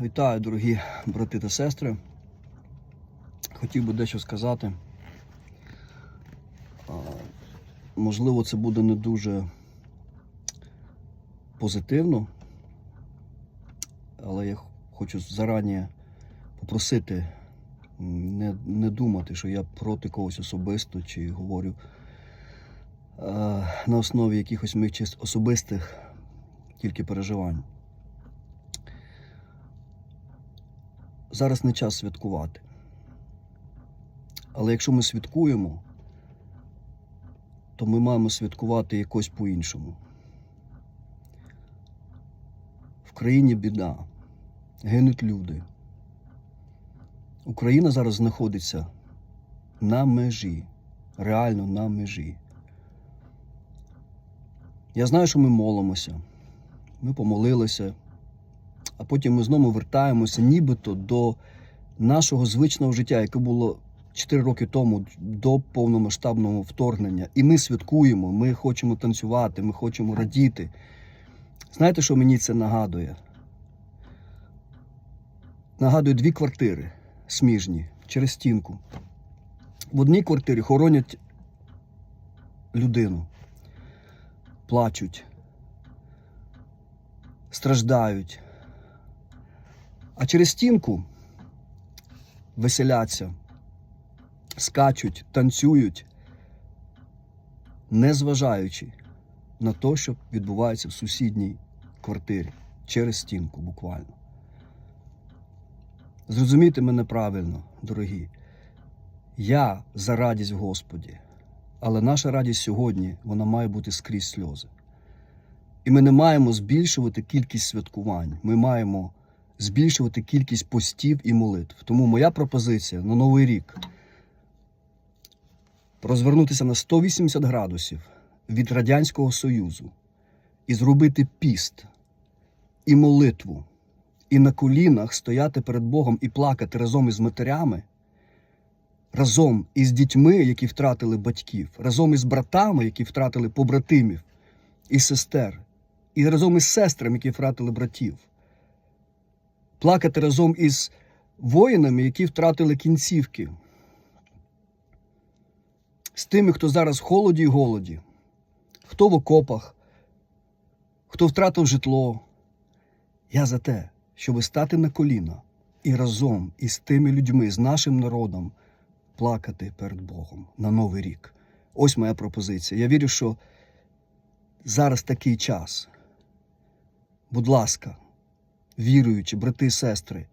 Вітаю, дорогі брати та сестри. Хотів би дещо сказати. Можливо, це буде не дуже позитивно, але я хочу зарані попросити не, не думати, що я проти когось особисто чи говорю на основі якихось моїх чисто особистих тільки переживань. Зараз не час святкувати. Але якщо ми святкуємо, то ми маємо святкувати якось по-іншому. В країні біда, гинуть люди. Україна зараз знаходиться на межі, реально на межі. Я знаю, що ми молимося, ми помолилися, а потім ми знову вертаємося нібито до нашого звичного життя, яке було 4 роки тому до повномасштабного вторгнення. І ми святкуємо, ми хочемо танцювати, ми хочемо радіти. Знаєте, що мені це нагадує? Нагадує дві квартири сміжні через стінку. В одній квартирі хоронять людину, плачуть, страждають. А через стінку веселяться, скачуть, танцюють, не зважаючи на те, що відбувається в сусідній квартирі через стінку буквально. Зрозумійте мене правильно, дорогі. Я за радість в Господі, але наша радість сьогодні вона має бути скрізь сльози. І ми не маємо збільшувати кількість святкувань. Ми маємо збільшувати кількість постів і молитв. Тому моя пропозиція на новий рік розвернутися на 180 градусів від Радянського Союзу і зробити піст і молитву, і на колінах стояти перед Богом і плакати разом із матерями, разом із дітьми, які втратили батьків, разом із братами, які втратили побратимів і сестер, і разом із сестрами, які втратили братів плакати разом із воїнами, які втратили кінцівки, з тими, хто зараз в холоді і голоді, хто в окопах, хто втратив житло. Я за те, щоб стати на коліна і разом із тими людьми, з нашим народом, плакати перед Богом на Новий рік. Ось моя пропозиція. Я вірю, що зараз такий час. Будь ласка, віруючі, брати і сестри,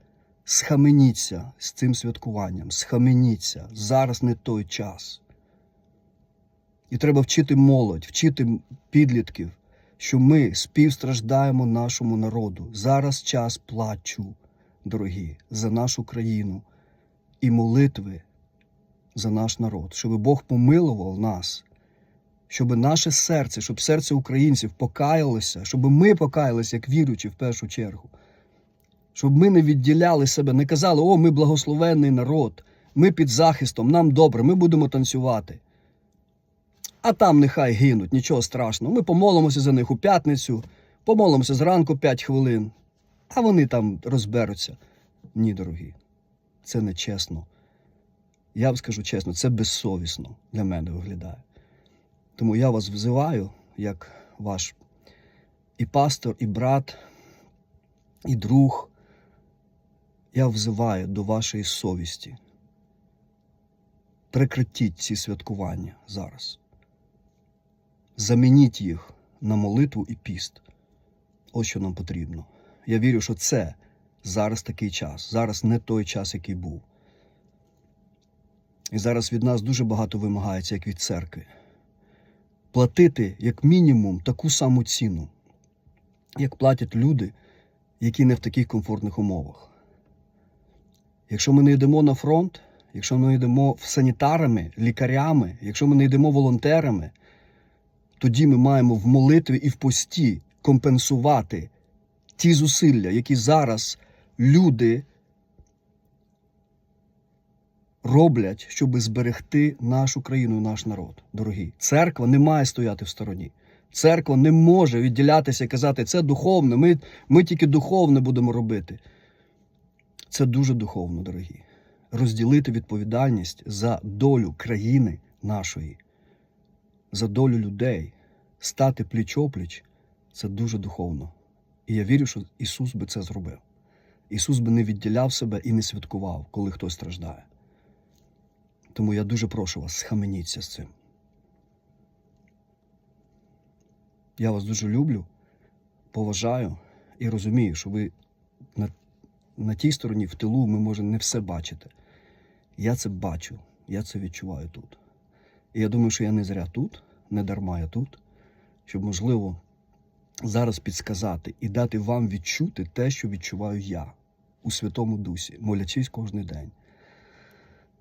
схаменіться з цим святкуванням, схаменіться. Зараз не той час. І треба вчити молодь, вчити підлітків, що ми співстраждаємо нашому народу. Зараз час плачу, дорогі, за нашу країну і молитви за наш народ, щоб Бог помилував нас щоб наше серце, щоб серце українців покаялося, щоб ми покаялися, як віруючі в першу чергу. Щоб ми не відділяли себе, не казали, о, ми благословенний народ, ми під захистом, нам добре, ми будемо танцювати. А там нехай гинуть, нічого страшного. Ми помолимося за них у п'ятницю, помолимося зранку 5 хвилин, а вони там розберуться. Ні, дорогі, це не чесно. Я вам скажу чесно, це безсовісно для мене виглядає. Тому я вас взиваю, як ваш і пастор, і брат, і друг. Я взиваю до вашої совісті. Прекратіть ці святкування зараз. Замініть їх на молитву і піст. Ось що нам потрібно. Я вірю, що це зараз такий час. Зараз не той час, який був. І зараз від нас дуже багато вимагається, як від церкви платити як мінімум таку саму ціну, як платять люди, які не в таких комфортних умовах. Якщо ми не йдемо на фронт, якщо ми не йдемо санітарами, лікарями, якщо ми не йдемо волонтерами, тоді ми маємо в молитві і в пості компенсувати ті зусилля, які зараз люди роблять, щоб зберегти нашу країну наш народ. Дорогі, церква не має стояти в стороні. Церква не може відділятися і казати, це духовне, ми, ми тільки духовне будемо робити. Це дуже духовно, дорогі. Розділити відповідальність за долю країни нашої, за долю людей, стати пліч-опліч це дуже духовно. І я вірю, що Ісус би це зробив. Ісус би не відділяв себе і не святкував, коли хтось страждає. Тому я дуже прошу вас, схаменіться з цим. Я вас дуже люблю, поважаю і розумію, що ви на, на тій стороні, в тилу, ми може не все бачите. Я це бачу, я це відчуваю тут. І я думаю, що я не зря тут, не дарма я тут, щоб, можливо, зараз підсказати і дати вам відчути те, що відчуваю я у Святому Дусі, молячись кожен день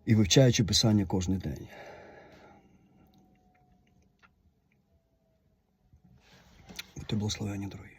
і вивчаючи Писання кожен день. Будьте благословені, дорогі.